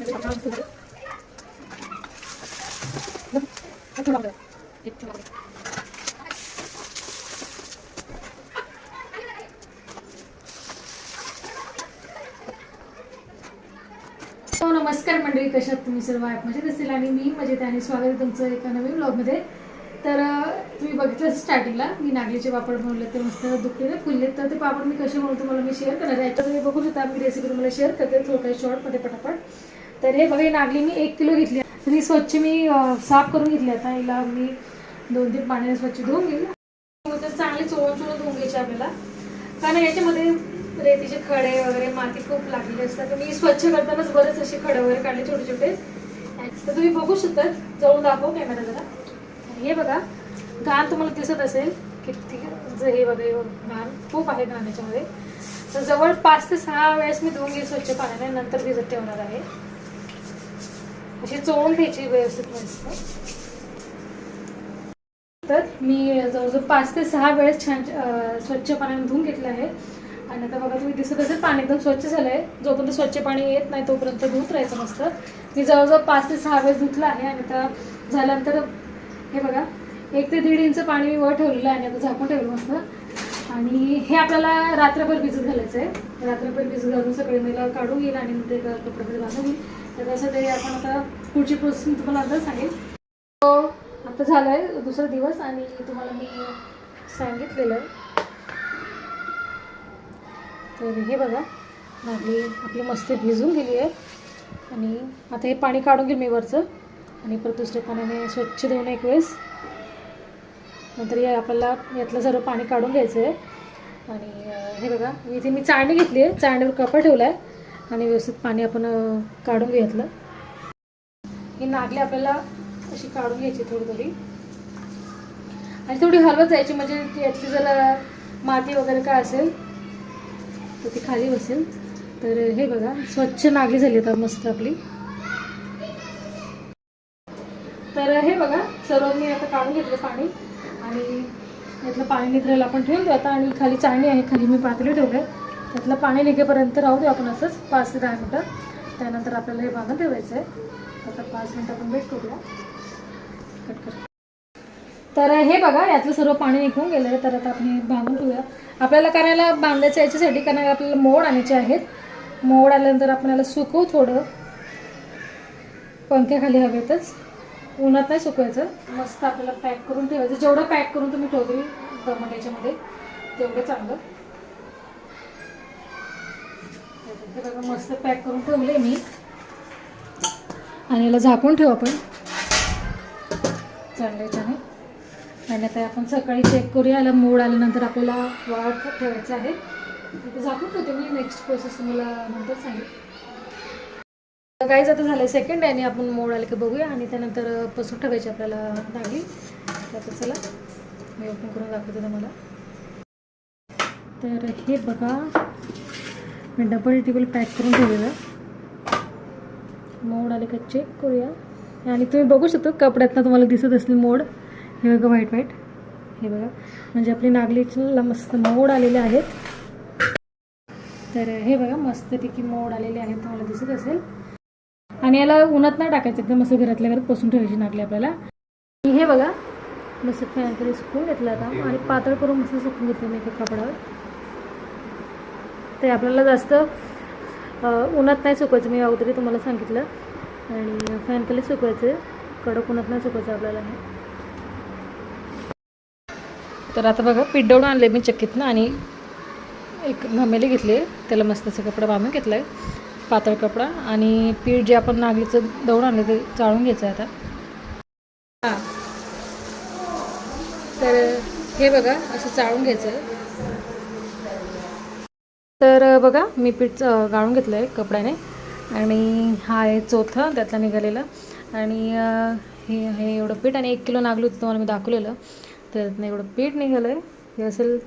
हो नमस्कार मंडळी कशात तुम्ही? सर्व ॲप मजेत असेल? आणि मी मजेत आणि स्वागत तुमचं एका नवीन ब्लॉगमध्ये तर तुम्ही बघितलं स्टार्टिंगला मी नागलीचे पापड बनवले तर मस्त दुखले फुलले तर ते पापड मी कसे बनवतो मला मी शेअर करणार आहे. याच्यामध्ये तुम्ही बघू शकता मी रेसिपी तुम्हाला शेअर करते. थोडं काही शॉर्टमध्ये पटापट. तर हे बघा नागली मी एक किलो घेतली. तर ही स्वच्छ मी साफ करून घेतली. आता हिला मी दोन तीन पाण्याने स्वच्छ धुवून घेईल. तर चांगली चोळून चोळून धुवून घ्यायची आपल्याला. कारण याच्यामध्ये रेतीचे खडे वगैरे माती खूप लागलेली असतात. मी स्वच्छ करतानाच बरेच असे खडे वगैरे काढले छोटे छोटे. तर तुम्ही बघू शकता जवळून दाखव कॅमेरा जरा. हे बघा घाण तुम्हाला दिसत असेल. किती हे बघा हे घाण खूप आहे घाण याच्यामध्ये. तर जवळ पाच ते सहा वेळेस मी धुवून घेईल स्वच्छ पाण्याने. नंतर भिजत ठेवणार आहे. अशी चोळून घ्यायची व्यवस्थित मस्त. तर मी जवळजवळ पाच ते सहा वेळेस छान स्वच्छ पाण्याने धुवून घेतलं आहे. आणि आता बघा तुम्ही दिसत असेल पाणी एकदम स्वच्छ झालं आहे जोपर्यंत स्वच्छ पाणी येत नाही तोपर्यंत धुत राहायचं मस्त. मी जवळजवळ पाच ते सहा वेळेस धुतलं आहे आणि आता झाल्यानंतर हे बघा एक ते दीड इंच पाणी मी वर ठेवलेलं आहे आणि आता झाकून ठेवलं मस्त. आणि हे आपल्याला रात्रभर भिजत घालायचं आहे रात्रभर भिजत घालून सगळे मला काढून घेईल आणि ते कपडे बांधून घेईल. तर तसं आपण आता पुढची प्रोसेस तुम्हाला आता सांगेल तो आता झाला आहे दुसरा दिवस आणि तुम्हाला मी सांगितलेलं. आहे तर हे बघा आपली आपली मस्ती भिजून गेली आहे आणि आता हे पाणी काढून घेईल मी वरचं. आणि परत दुसऱ्या पाण्याने स्वच्छ धुवून एक वेळेस. नंतर या आपल्याला यातलं सर्व पाणी काढून घ्यायचं आहे आणि हे बघा इथे मी चाळणी घेतली आहे. चाळणीवर कपडा ठेवला आहे आणि व्यवस्थित पाणी आपण काढून घेतलं. ही नागली आपल्याला अशी काढून घ्यायची थोडी थोडी. आणि थोडी हलवत जायची म्हणजे यातली जर माती वगैरे काय असेल तर ती खाली बसेल. तर हे बघा स्वच्छ नागली झाली आता मस्त आपली. तर हे बघा सर्व मी आता काढून घेतलं पाणी. आणि यातलं पाणी निघायला आपण ठेवून देऊ आता. आणि खाली चाळणी आहे खाली मी पातळी ठेवलं आहे त्यातलं पाणी निघेपर्यंत राहू देऊ आपण असंच पाच ते दहा मिनटं. त्यानंतर आपल्याला हे बांधून ठेवायचं आहे. आता पाच मिनटं आपण वेट करूया. कट कर. तर हे बघा यातलं सर्व पाणी निघून गेलं आहे तर आता आपण बांधून ठेवूया. आपल्याला करायला बांधायचं याच्यासाठी कारण आपल्याला मोड आणायचे आहेत. मोड आल्यानंतर आपण याला सुकवू थोडं. पंख्याखाली हवेतच. उन्हात नाही सुकवायचं. मस्त आपल्याला पॅक करून ठेवायचं. जेवढं पॅक करून तुम्ही ठेवतील दमट याच्यामध्ये तेवढं चांगलं. हे बघा मस्त पॅक करून ठेवले मी. आणि याला झाकून ठेवू आपण. चांगल्याच्याने आणि आता आपण सकाळी चेक करूया याला मोड आल्यानंतर आपल्याला वाढ ठेवायचं आहे. झाकून ठेवते मी नेक्स्ट प्रोसेस तुम्हाला नंतर सांगेल गाईज आता झालं सेकंड आणि आपण मोड आले की बघूया. आणि त्यानंतर पसून ठेवायची आपल्याला दागी तर चला मी ओपन करून दाखवते तुम्हाला. तर हे बघा. मी डबल टेबल पॅक करून ठेवलेलं. मोड आले का चेक करूया. आणि तुम्ही बघू शकता कपड्यातनं तुम्हाला दिसत असले मोड. हे बघा व्हाईट व्हाईट हे बघा. म्हणजे आपली नागलीला मस्त मोड आलेले आहेत. तर हे बघा मस्तपैकी मोड आलेले आहेत. तुम्हाला दिसत असेल. आणि याला उन्हात नाही टाकायचं. एकदम असं घरातल्या घरात पसून ठेवायची नागली आपल्याला. हे बघा मस्त फॅन तरी सुकून घेतलं आता. आणि पातळ करून मस्त सुकून घेतलं मी एका कपड्यावर. ते आपल्याला जास्त उन्हात नाही सुकवायचं. मी अगोदरी तुम्हाला सांगितलं. आणि फॅन खाली सुकवायचं. कडक उन्हात नाही सुकवायचं आपल्याला हे. तर आता बघा पीठ दळून आणले मी चक्कीतनं आणि एक घमेली घेतले. त्याला मस्त असं कपडा बांधून घेतला आहे पातळ कपडा. आणि पीठ जे आपण नागलीचं दळून आणलं ते चाळून घ्यायचं आहे आता. हां. तर हे बघा असं चाळून घ्यायचं. आहे तर बघा मी पीठ गाळून घेतलं आहे कपड्याने आणि हा आहे चौथा त्यातला निघालेला. आणि हे हे एवढं पीठ आणि एक किलो नागलं होतं तुम्हाला मी दाखवलेलं. तर त्यातनं एवढं पीठ निघालं आहे हे असेल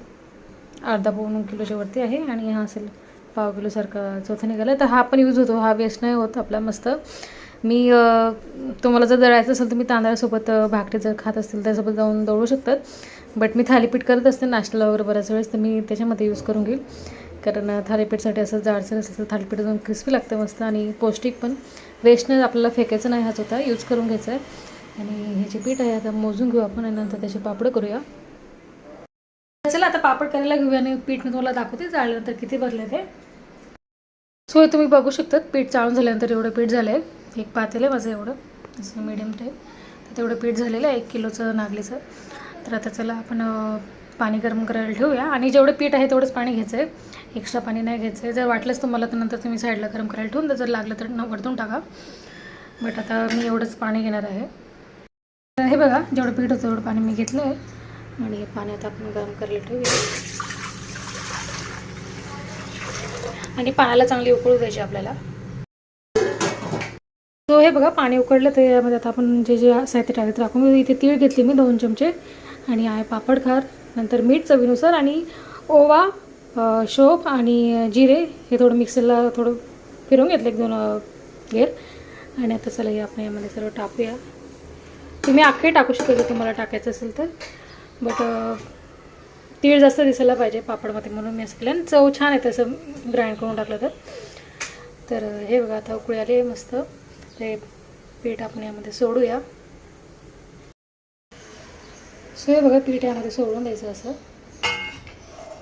अर्धा पाऊन किलोच्या वरती आहे आणि हा असेल पाव किलोसारखा चौथा निघाला तर हा पण यूज होतो. हा वेस्ट नाही होत आपला मस्त. मी तुम्हाला जर दळायचं असेल तर मी तांदळासोबत भाकटे भाकरी जर खात असतील त्यासोबत जाऊन दळू शकतात. बट मी थालीपीठ करत असते नाश्त्याला वगैरे बऱ्याच वेळेस तर मी त्याच्यामध्ये यूज करून घेईल. कारण थालीपीठसाठी असं जाडसर असेल तर थालीपीठ जाऊन क्रिस्पी लागतं मस्त आणि पौष्टिक पण. वेस्टनं आपल्याला फेकायचं नाही हाच होता यूज करून घ्यायचा आहे आणि हे जे पीठ आहे आता मोजून घेऊ आपण आणि नंतर त्याचे पापड करूया. चला आता पापड करायला घेऊया आणि पीठ मी तुम्हाला दाखवते जाळल्यानंतर किती भरले ते. सो हे तुम्ही बघू शकतात पीठ चाळून झाल्यानंतर एवढं पीठ झालं आहे एक पातेलं आहे माझं एवढं असं मिडियम टाईप तर तेवढं पीठ झालेलं आहे एक किलोचं नागलीचं. तर आता चला आपण पाणी गरम करायला ठेवूया. आणि जेवढं पीठ आहे तेवढंच पाणी घ्यायचं आहे एक्स्ट्रा पाणी नाही घ्यायचं आहे जर वाटलंच तुम्हाला तर नंतर तुम्ही साईडला गरम करायला ठेवून द्या जर लागलं तर न वरतून टाका. बट आता मी एवढंच पाणी घेणार आहे. तर हे बघा जेवढं पीठ होतं तेवढं पाणी मी घेतलं आहे आणि हे पाणी आता आपण गरम करायला ठेवूया. आणि पाण्याला चांगली उकळू द्यायची आपल्याला. सो हे बघा पाणी उकळलं तर यामध्ये आता आपण जे जे साहित्य टाकायचं टाकून इथे तीळ घेतली मी दोन चमचे. आणि आहे पापड खार नंतर मीठ चवीनुसार आणि ओवा शोप आणि जिरे हे थोडं मिक्सरला थोडं फिरवून घेतलं एक दोन अ, गेर. आणि आता चला हे आपण यामध्ये सर्व टाकूया. तुम्ही अख्खे टाकू शकता जर तुम्हाला टाकायचं असेल तर. बट तीळ जास्त दिसायला पाहिजे पापडमध्ये म्हणून मी असं केलं. आणि चव छान आहे तसं ग्राइंड करून टाकलं तर. तर हे बघा आता उकळी आले मस्त. ते पीठ आपण यामध्ये सोडूया. सो हे बघा पीठ यामध्ये सोडून द्यायचं असं.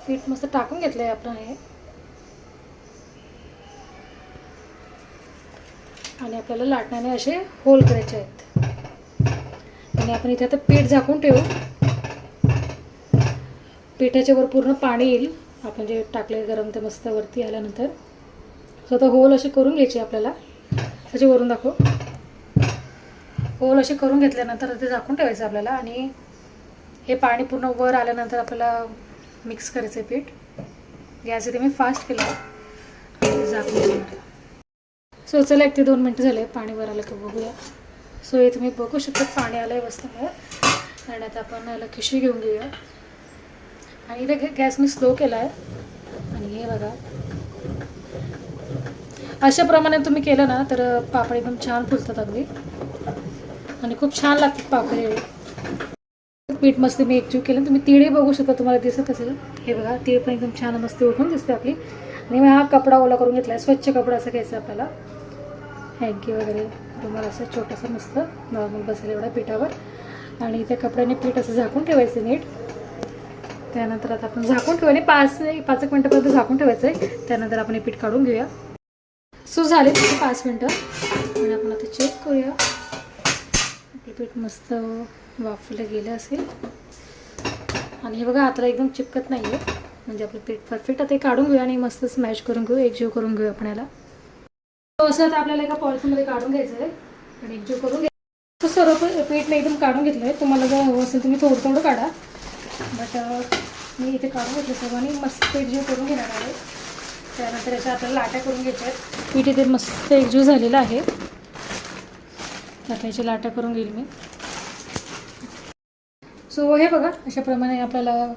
पीठ मस्त टाकून घेतलं आहे आपण हे. आणि आपल्याला लाटण्याने असे होल करायचे आहेत. आणि आपण इथे आता पीठ झाकून ठेवू. पिठाच्या वर पूर्ण पाणी येईल. आपण जे टाकले गरम ते मस्त वरती आल्यानंतर. सो आता होल असे करून घ्यायचे आपल्याला. त्याचे वरून दाखव. होल असे करून घेतल्यानंतर ते झाकून ठेवायचं आपल्याला. आणि हे पाणी पूर्ण वर आल्यानंतर आपल्याला मिक्स करायचं आहे पीठ. गॅस इथे मी फास्ट केला. आणि झाकून ठेवणार सो चला एक ते दोन मिनटं झाले. पाणी वर आलं बघूया. सो हे तुम्ही बघू शकता पाणी आलं आहे मस्त आणि आता आपण याला खिशी घेऊन घेऊया. आणि इथे गॅस मी स्लो केला आहे आणि हे बघा. अशा प्रमाणे तुम्ही केलं ना तर पापड एकदम छान फुलतात अगदी. आणि खूप छान लागतात पापड. पीठ मस्त मी एकजीव केलं. तुम्ही तिळही बघू शकता तुम्हाला दिसत असेल. हे बघा तीळ पण एकदम छान मस्त उठून दिसते आपली. आणि मी हा कपडा ओला करून घेतला आहे स्वच्छ कपडा असं घ्यायचा आपल्याला. हँकी वगैरे. तुम्हाला असं छोटंसं मस्त नॉर्मल बसेल एवढ्या पिठावर. आणि त्या कपड्याने पीठ असं झाकून ठेवायचं नीट. त्यानंतर आता आपण झाकून ठेवू. आणि पाच पाच एक मिनटापर्यंत झाकून ठेवायचं आहे त्यानंतर आपण हे पीठ काढून घेऊया. सो झाले पाच मिनटं. आणि आपण आता चेक करूया. आपलं पीठ मस्त वाफलं गेलं असेल. आणि हे बघा हाताला एकदम चिपकत नाही आहे म्हणजे आपलं पीठ परफेक्ट आता काढून घेऊया आणि मस्त स्मॅश करून घेऊ एकजीव करून घेऊ आपण याला. हो, असं आता आपल्याला एका पॉलिथीनमध्ये काढून घ्यायचं आहे आणि एकजीव करून घ्या. सर्व पीठ मी एकदम काढून घेतलं आहे तुम्हाला जर हवं असेल तुम्ही थोडं थोडं काढा. बट मी इथे काढून घेतलं सर्व आणि मस्त एकजीव करून घेणार आहे. त्यानंतर याच्या आपल्याला लाट्या करून घ्यायच्या आहेत. पीठ इथे मस्त एकजीव झालेलं आहे. आता याच्या लाट्या करून घेईल मी. सो हे बघा अशाप्रमाणे आपल्याला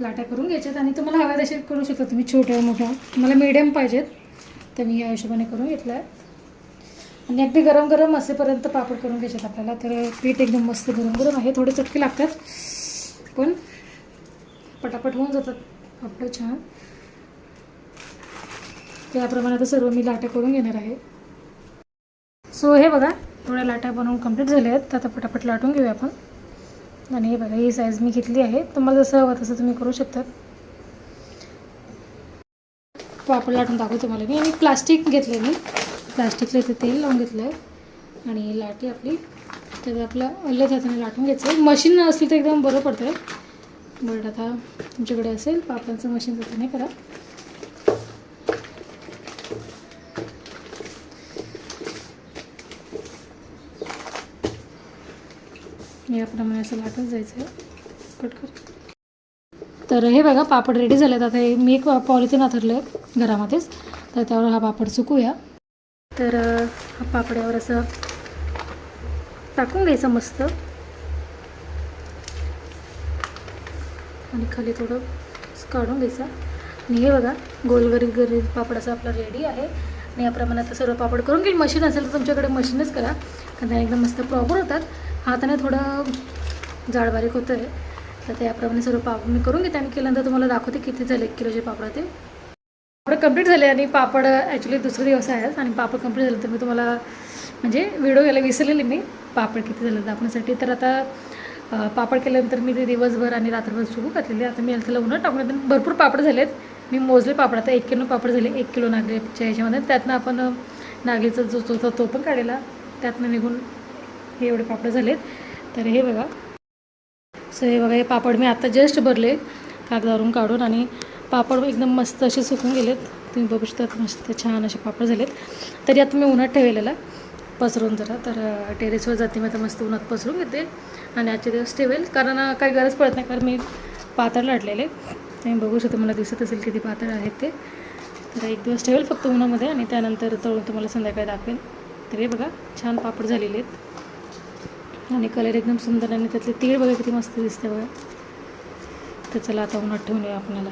लाट्या करून घ्यायच्यात आणि तुम्हाला हव्या तसे करू शकता तुम्ही छोट्या मोठ्या. तुम्हाला मीडियम पाहिजेत. तर मी या हिशोबाने करून घेतलं आहे आणि अगदी गरम गरम असेपर्यंत पापड करून घ्यायच्यात आपल्याला. तर पीठ एकदम मस्त गरम गरम आहे. थोडे चटके लागतात. पण पटापट होऊन जातात. पापड छान. त्याप्रमाणे आता सर्व मी लाट्या करून घेणार आहे. सो हे बघा थोड्या लाट्या बनवून कंप्लीट झाल्या आहेत तर आता पटापट लाटून घेऊया आपण. आणि हे बघा ही साईज मी घेतली आहे. तुम्हाला जसं हवं तसं तुम्ही करू शकतात पापड लाटून दाखवू तुम्हाला मी. आणि प्लास्टिक घेतलं मी. प्लास्टिकला इथे तेल लावून घेतलं आहे आणि लाटी आपली. तर आपलं अल्ल्या हाताने लाटून घ्यायचं आहे मशीन असली तर एकदम बरं पडतं आहे बट आता तुमच्याकडे असेल पापडांचं मशीन तर नाही करा. याप्रमाणे असं वाटत जायचं. आहे कर. तर हे बघा पापड रेडी झालेत. आता हे मी एक पॉलिथिन आथरलं आहे घरामध्येच. तर त्यावर हा पापड सुकूया. तर हा पापड्यावर असं टाकून घ्यायचं मस्त. आणि खाली थोडं काढून घ्यायचं. आणि हे बघा गोल गरीब गरीब पापड असं आपलं रेडी आहे. आणि याप्रमाणे आता सर्व पापड करून घेईल. मशीन असेल तर तुमच्याकडे मशीनच करा. कारण त्या एकदम मस्त प्रॉपर होतात. हाताने थोडं जाड बारीक होतं आहे तर त्याप्रमाणे सर्व पापड मी करून घेते आणि केल्यानंतर तुम्हाला दाखवते किती झाले एक किलोचे पापड ते. पापड कंप्लीट झाले आणि पापड ॲक्च्युली दुसरे दिवस आहेत आणि पापड कंप्लीट झालं तर मी तुम्हाला म्हणजे व्हिडिओ घ्यायला विसरलेली मी. पापड किती झालं दाखवण्यासाठी. तर आता पापड केल्यानंतर मी ते दिवसभर आणि रात्रभर सुरू घातलेले आता मी त्याला उन्हात टाकून भरपूर पापड झालेत. मी मोजले पापड आता एक किलो पापड झाले. एक किलो नागलीच्या ह्याच्यामध्ये त्यातनं आपण नागलीचा जो चोथा तो पण काढलेला. त्यातनं निघून हे एवढे पापड झालेत. तर हे बघा. सो हे बघा हे पापड मी आता जस्ट भरले. कागदावरून काढून आणि पापड एकदम मस्त असे सुकून गेलेत. तुम्ही बघू शकता मस्त छान असे पापड झालेत. तरी आता मी उन्हात ठेवलेला. पसरून जरा. तर टेरेसवर जाते मी आता मस्त उन्हात पसरून घेते. आणि आजचे दिवस ठेवेल. कारण काही गरज पडत नाही. कारण मी पातळ लाटलेले. तुम्ही बघू शकता मला दिसत असेल किती पातळ आहेत ते. तर एक दिवस ठेवेल फक्त उन्हामध्ये. आणि त्यानंतर तळून तुम्हाला संध्याकाळी दाखवेल तर हे बघा छान पापड झालेले आहेत. आणि कलर एकदम सुंदर आणि त्यातले तीळ बघा किती मस्त दिसते बघा. तर चला आता उन्हात ठेवून येऊ आपल्याला.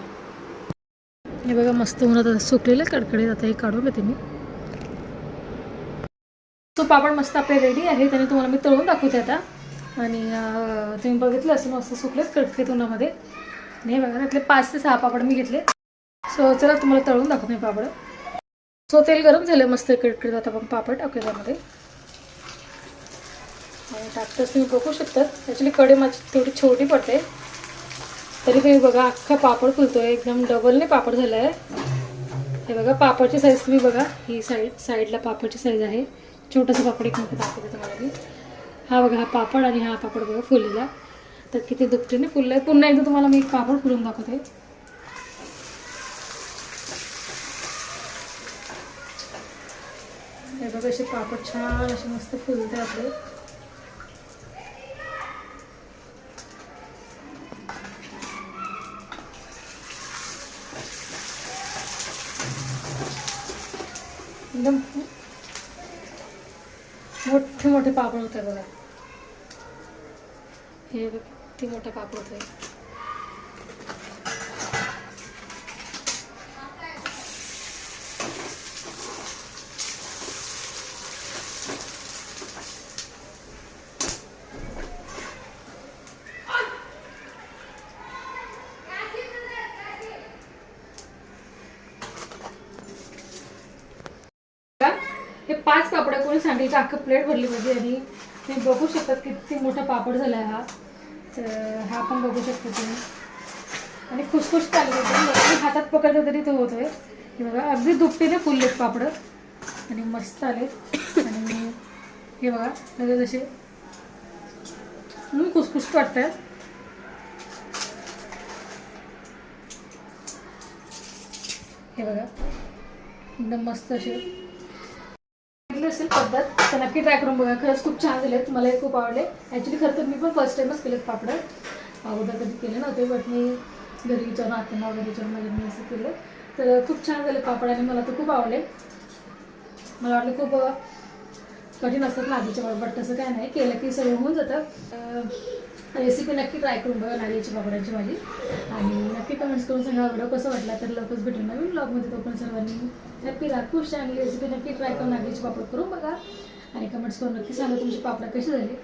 हे बघा मस्त उन्हात आता सुकलेलं कडकडे आता हे काढून घेते मी. तो पापड मस्त आपले रेडी आहे आणि तुम्हाला मी तळून दाखवते आता. आणि तुम्ही बघितलं असं मस्त सुकलेत कडकडीत उन्हामध्ये. आणि हे बघा त्यातले पाच ते सहा पापड मी घेतले. सो चला तुम्हाला तळून दाखवते पापड. सो तेल गरम झालं मस्त कडकडीत आता आपण पापड टाकूया त्यामध्ये. आणि टाकताच तुम्ही बघू शकता. ॲक्च्युली कडे माझी थोडी छोटी पडते. तरी तुम्ही बघा अख्खा पापड फुलतोय. एकदम डबलने पापड झालं आहे हे बघा पापडची साईज तुम्ही बघा. ही साईड साईडला पापडची साईज आहे. छोटंसं पापड एक मोठं दाखवते तुम्हाला मी. हा बघा हा पापड आणि हा पापड बघा फुललेला. तर किती दुपटीने फुललं आहे पुन्हा एकदा तुम्हाला मी एक पापड फुलून दाखवते. हे बघा असे पापड छान असे मस्त फुलते आपले. एकदम मोठे मोठे पापड होते बघा. हे बघ किती मोठे पापड होते बघा, हे पाच पापड कोणी अख्खं प्लेट भरली पाहिजे आणि तुम्ही बघू शकतात किती मोठा पापड झाला हा. तर हा पण बघू शकता तुम्ही. आणि खुसखुस चालू होते हातात पकडलं तरी तो होतोय. हे बघा अगदी दुपटीने फुललेत पापड. आणि मस्त आलेत. आणि हे बघा लगेच असे म्हणून खुसखुशीत हे बघा एकदम मस्त असे असेल पद्धत तर नक्की ट्राय करून बघा. खरंच खूप छान झालेत. मला हे खूप आवडले. ॲक्च्युली खरं तर मी पण फर्स्ट टाईमच केलेत पापड. अगोदर कधी केले नव्हते बट मी घरी विचारून आत्यांना वगैरे विचारून वगैरे मी असं केलं. तर खूप छान झाले पापड आणि मला तर खूप आवडले. मला वाटलं खूप कठीण असतात ना आधीच्या बट तसं काय नाही. केलं की सगळं होऊन जातं. रेसिपी नक्की ट्राय करून बघा नागलीची पापडांची भाजी. आणि नक्की कमेंट्स करून सांगा व्हिडिओ कसं वाटला तर लवकरच भेटून नवीन ब्लॉगमध्ये तो पण सर्वांनी नक्की राहा खुश आणि रेसिपी नक्की ट्राय करून नागलीची पापड करून बघा. आणि कमेंट्स करून नक्की सांगा तुमची पापड कशी झाली.